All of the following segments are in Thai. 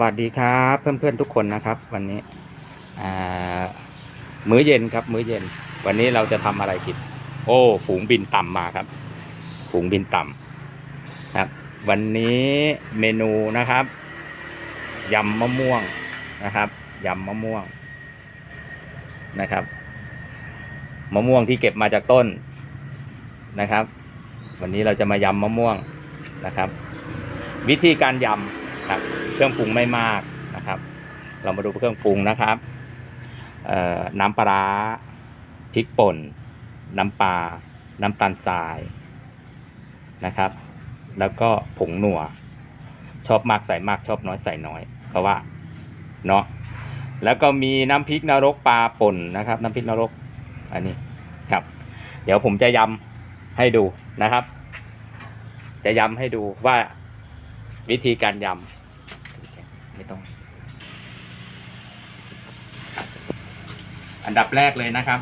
วัสดีครับ เพื่อนๆทุกคนนะครับ วันนี้มื้อเย็นครับ มื้อเย็น วันนี้เราจะทำอะไรกินโอ้ ฝูงบินต่ำมาครับ ฝูงบินต่ำครับ วันนี้เมนูนะครับยำมะม่วงนะครับยำมะม่วงนะครับ มะม่วงที่เก็บมาจากต้นนะครับ วันนี้เราจะมายำมะม่วงนะครับ วิธีการยำ ครับ เครื่องปรุงไม่มากนะครับ เรามาดูเครื่องปรุงนะครับน้ำปลาร้าพริกป่น น้ำปลา น้ำตาลทรายนะครับ แล้วก็ผงหนัว ชอบมากใส่มากชอบน้อยใส่น้อยเพราะว่าเนาะแล้วก็มีน้ำพริกนรกปลาป่นนะครับ น้ำพริกนรกอันนี้ครับ เดี๋ยวผมจะยำให้ดูนะครับ จะยำให้ดูว่า วิธีการยำไม่ต้อง อันดับแรกเลยนะครับ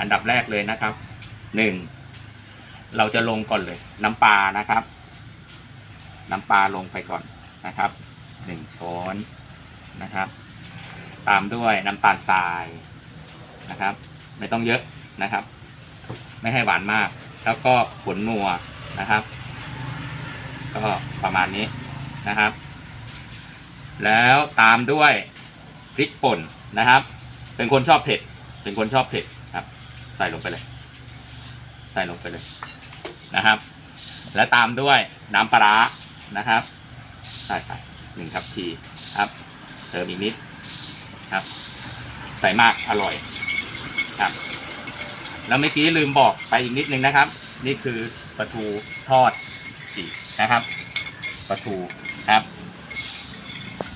อันดับแรกเลยนะครับหนึ่งเราจะลงก่อนเลย น้ำปลานะครับ น้ำปลาลงไปก่อนนะครับหนึ่งช้อนนะครับ ตามด้วยน้ำตาลทรายนะครับ ไม่ต้องเยอะนะครับ ไม่ให้หวานมาก แล้วก็ผลนัวนะครับ ก็ประมาณนี้นะครับ แล้วตามด้วยพริกป่นนะครับ เป็นคนชอบเผ็ด เป็นคนชอบเผ็ดครับ ใส่ลงไปเลย ใส่ลงไปเลยนะครับ และตามด้วยน้ำปลาร้านะครับใส่ไปหนึ่งทัพพีครับเติมอีกนิดครับ ใส่มากอร่อยครับ แล้วเมื่อกี้ลืมบอกไปอีกนิดนึงนะครับ นี่คือปลาทูทอดฉีก นะครับปลาทูครับ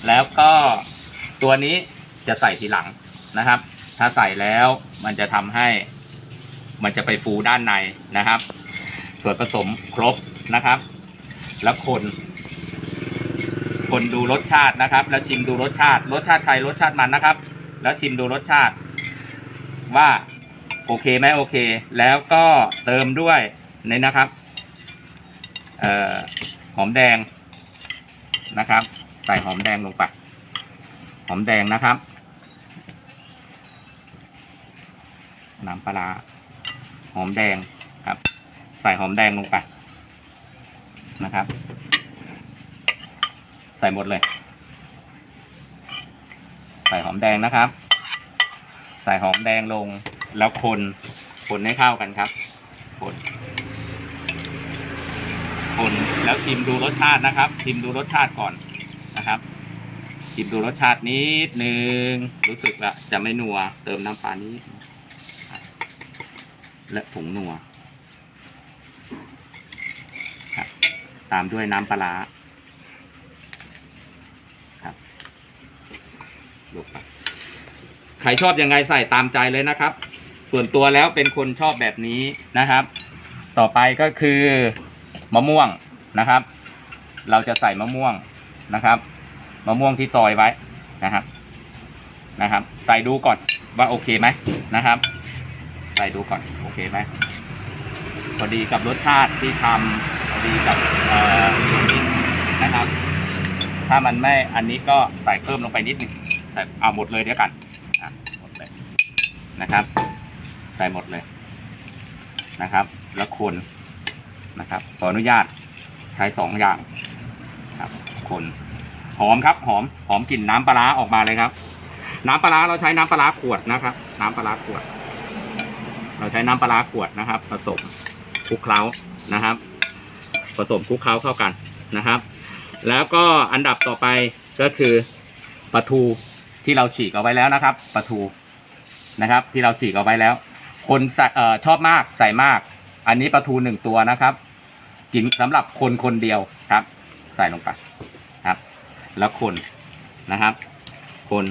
แล้วก็ตัวนี้จะใส่ทีหลังนะครับ ถ้าใส่แล้วมันจะทำให้ มันจะไปฟูด้านในนะครับ ส่วนผสมครบนะครับ แล้วคน คนดูรสชาตินะครับ แล้วชิมดูรสชาติ รสชาติใครรสชาติมันนะครับ แล้วชิมดูรสชาติ ว่าโอเคไหมโอเค แล้วก็เติมด้วยนี่นะครับ หอมแดงนะครับ ใส่หอมแดงลงไป หอมแดงนะครับ น้ำปลาร้าหอมแดงครับ ใส่หอมแดงลงไปนะครับ ใส่หมดเลย ใส่หอมแดงนะครับ ใส่หอมแดงลงแล้วคนคนให้เข้ากันครับ คน คนแล้วชิมดูรสชาตินะครับ ชิมดูรสชาติก่อนนะครับชิมดูรสชาตินิดหนึ่งรู้สึกละจะไม่นัว เติมน้ำปลานิดและผงนัวครับตามด้วยน้ำปลาร้าครับลงไปใครชอบยังไงใส่ตามใจเลยนะครับ ส่วนตัวแล้วเป็นคนชอบแบบนี้นะครับ ต่อไปก็คือ มะม่วงนะครับ เราจะใส่มะม่วงนะครับ มะม่วงที่ซอยไว้นะครับนะครับ ใส่ดูก่อนว่าโอเคไหมนะครับ ใส่ดูก่อนโอเคไหมพอดีกับรสชาติที่ทำพอดีกับเอ่อนี้นะครับ ถ้ามันไม่อันนี้ก็ใส่เพิ่มลงไปนิดหนึ่งใส่เอาหมดเลยเดี๋ยวกันหมดเลยนะครับ ใส่หมดเลยนะครับ แล้วคน นะครับ ขออนุญาตใช้สองอย่างครับคนหอมครับหอมหอมกลิ่นน้ำปลาออกมาเลยครับ น้ำปลาเราใช้น้ำปลาขวดนะครับ น้ำปลาขวด เราใช้น้ำปลาขวดนะครับ ผสมคลุกเคล้านะครับ ผสมคลุกเคล้าเข้ากันนะครับ แล้วก็อันดับต่อไปก็คือปลาทูที่เราฉีกเอาไว้แล้วนะครับปลาทูนะครับ ที่เราฉีกเอาไว้แล้ว คนใส่ชอบมากใส่มาก อันนี้ปลาทูหนึ่งตัวนะครับ กินสำหรับคนคนเดียวครับ ใส่ลงไปครับ แล้วคนนะครับ คน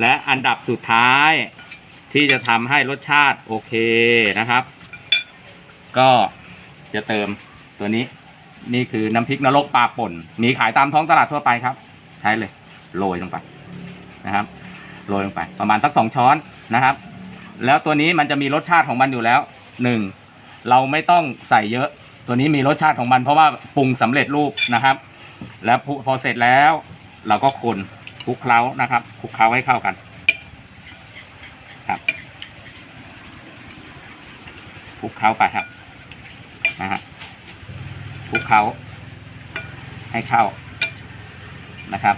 และอันดับสุดท้ายที่จะทำให้รสชาติโอเคนะครับ ก็จะเติมตัวนี้ นี่คือน้ำพริกนรกปลาป่น มีขายตามท้องตลาดทั่วไปครับ ใช้เลย โรยลงไปนะครับโรยลงไปประมาณสักสองช้อนนะครับ แล้วตัวนี้มันจะมีรสชาติของมันอยู่แล้วหนึ่งเราไม่ต้องใส่เยอะ ตัวนี้มีรสชาติของมันเพราะว่าปรุงสำเร็จรูปนะครับ แล้วพอเสร็จแล้ว เราก็คนคลุกเคล้านะครับคลุกเคล้าให้เข้ากันครับคลุกเคล้าไปครับนะฮะคลุกเคล้าให้เข้านะครับ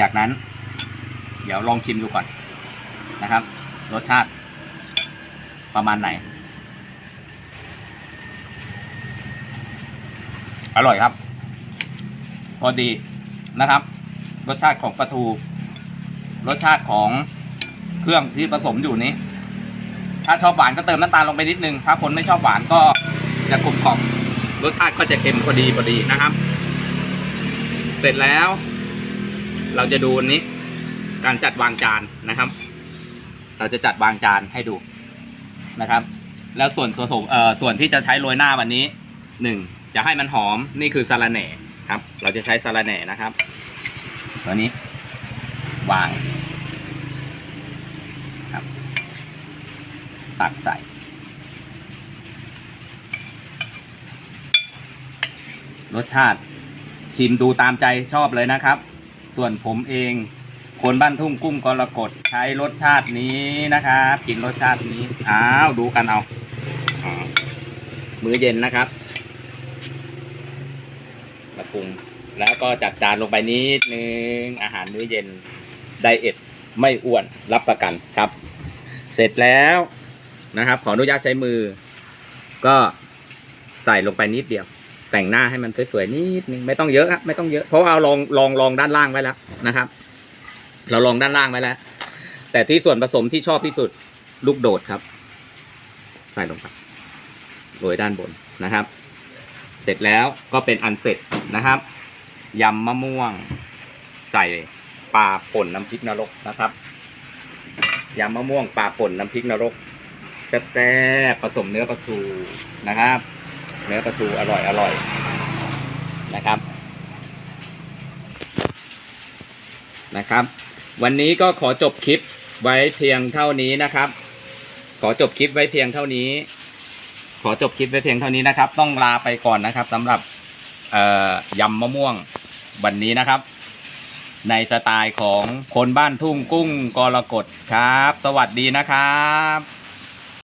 จากนั้น เดี๋ยวลองชิมดูก่อนนะครับ รสชาติประมาณไหน อร่อยครับพอดีนะครับ รสชาติของปลาทู รสชาติของเครื่องที่ผสมอยู่นี้ ถ้าชอบหวานก็เติมน้ำตาลลงไปนิดนึง ถ้าคนไม่ชอบหวานก็จะกลมกล่อมรสชาติก็จะเค็มพอดีพอดีนะครับ เสร็จแล้ว เราจะดูนนี้ การจัดวางจานนะครับ เราจะจัดวางจานให้ดูนะครับ แล้วส่วนผสมเอ่อส่วนที่จะใช้โรยหน้าวันนี้หนึ่ง จะให้มันหอมนี่คือสาระแหน่ครับ เราจะใช้สาระแหน่นะครับ ตัวนี้ วางครับ ตักใส่รสชาติชิมดูตามใจชอบเลยนะครับ ส่วนผมเอง คนบ้านทุ่งกุ้งกรกฎใช้รสชาตินี้นะครับกินรสชาตินี้อ้าวดูกันเอาอ๋อมื้อเย็นนะครับ มาปรุง แล้วก็จัดจานลงไปนิดนึงอาหารมื้อเย็นไดเอทไม่อ้วนรับประกันครับ เสร็จแล้วนะครับ ขออนุญาตใช้มือ ก็ใส่ลงไปนิดเดียว แต่งหน้าให้มันสวยๆนิดนึงไม่ต้องเยอะครับไม่ต้องเยอะเพราะเอาลองลองลองด้านล่างไว้แล้วนะครับ เราลองด้านล่างไว้แล้ว แต่ที่ส่วนผสมที่ชอบที่สุดลูกโดดครับ ใส่ลงไปโรยด้านบนนะครับ เสร็จแล้วก็เป็นอันเสร็จ นะครับยำมะม่วง ใส่ปลาป่นน้ำพริกนรกนะครับยำมะม่วงปลาป่นน้ำพริกนรกแซ่บๆผสมเนื้อปลาสูนะครับ เนื้อปลาทูอร่อยอร่อยนะครับนะครับ วันนี้ก็ขอจบคลิปไว้เพียงเท่านี้นะครับ ขอจบคลิปไว้เพียงเท่านี้ ขอจบคลิปไว้เพียงเท่านี้นะครับ ต้องลาไปก่อนนะครับสำหรับ ยำมะม่วงวันนี้นะครับ ในสไตล์ของคนบ้านทุ่งกุ้งกรกฎครับ สวัสดีนะครับ